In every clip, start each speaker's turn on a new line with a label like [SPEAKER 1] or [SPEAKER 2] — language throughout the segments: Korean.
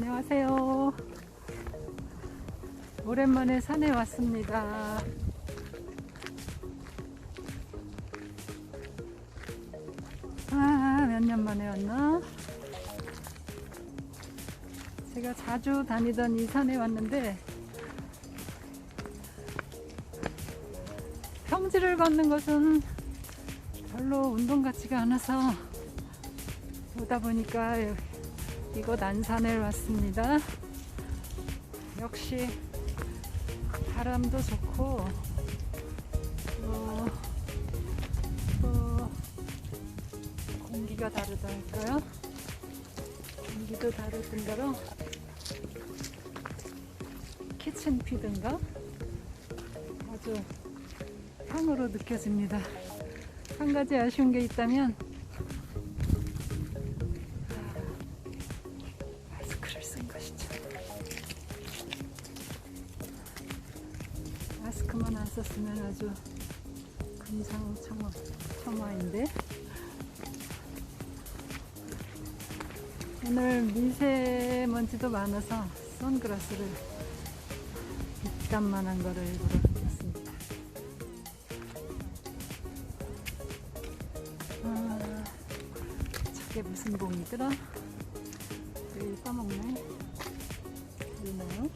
[SPEAKER 1] 안녕하세요. 오랜만에 산에 왔습니다. 아, 몇 년 만에 왔나? 제가 자주 다니던 이 산에 왔는데, 평지를 걷는 것은 별로 운동 같지가 않아서 오다 보니까 이곳 안산에 왔습니다. 역시 바람도 좋고 또, 또 공기가 다르다니까요. 공기도 다르던가로 키친피드인가 아주 향으로 느껴집니다. 한 가지 아쉬운 게 있다면 마스크를 쓴 것이죠. 마스크만 안 썼으면 아주 금상 첨화 첨화인데 오늘 미세먼지도 많아서 선글라스를 빛감만한 거를 일부러 꼈습니다. 아, 저게 무슨 봉이더라? 여기 까먹네. 있나요?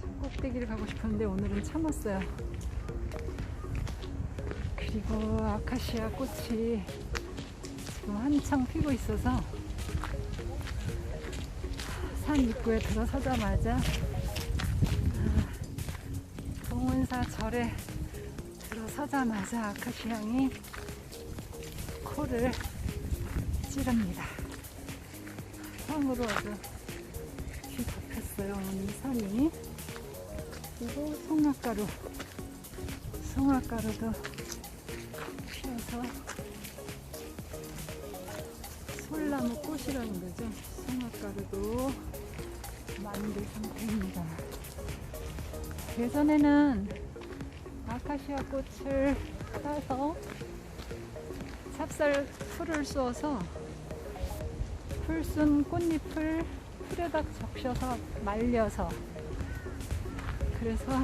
[SPEAKER 1] 저 꼭대기를 가고 싶었는데 오늘은 참았어요. 그리고 아카시아 꽃이 지금 한창 피고 있어서 산 입구에 들어서자마자 아, 동원사 절에 들어서자마자 아카시향이 코를 찌릅니다. 향으로 아주 뒤덮였어요. 이 산이. 그리고 송악가루. 송악가루도 피어서 솔나무 꽃이라는 거죠. 송악가루도 만들 상태입니다. 예전에는 아카시아 꽃을 따서 찹쌀 풀을 쏘아서 풀순 꽃잎을 풀에다 적셔서 말려서 그래서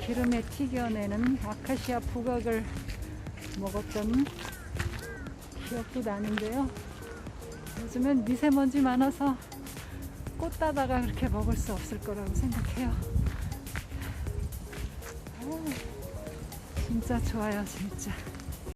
[SPEAKER 1] 기름에 튀겨내는 아카시아 부각을 먹었던 기억도 나는데요. 요즘엔 미세먼지 많아서 꽃 따다가 그렇게 먹을 수 없을 거라고 생각해요. 아, 진짜 좋아요, 진짜.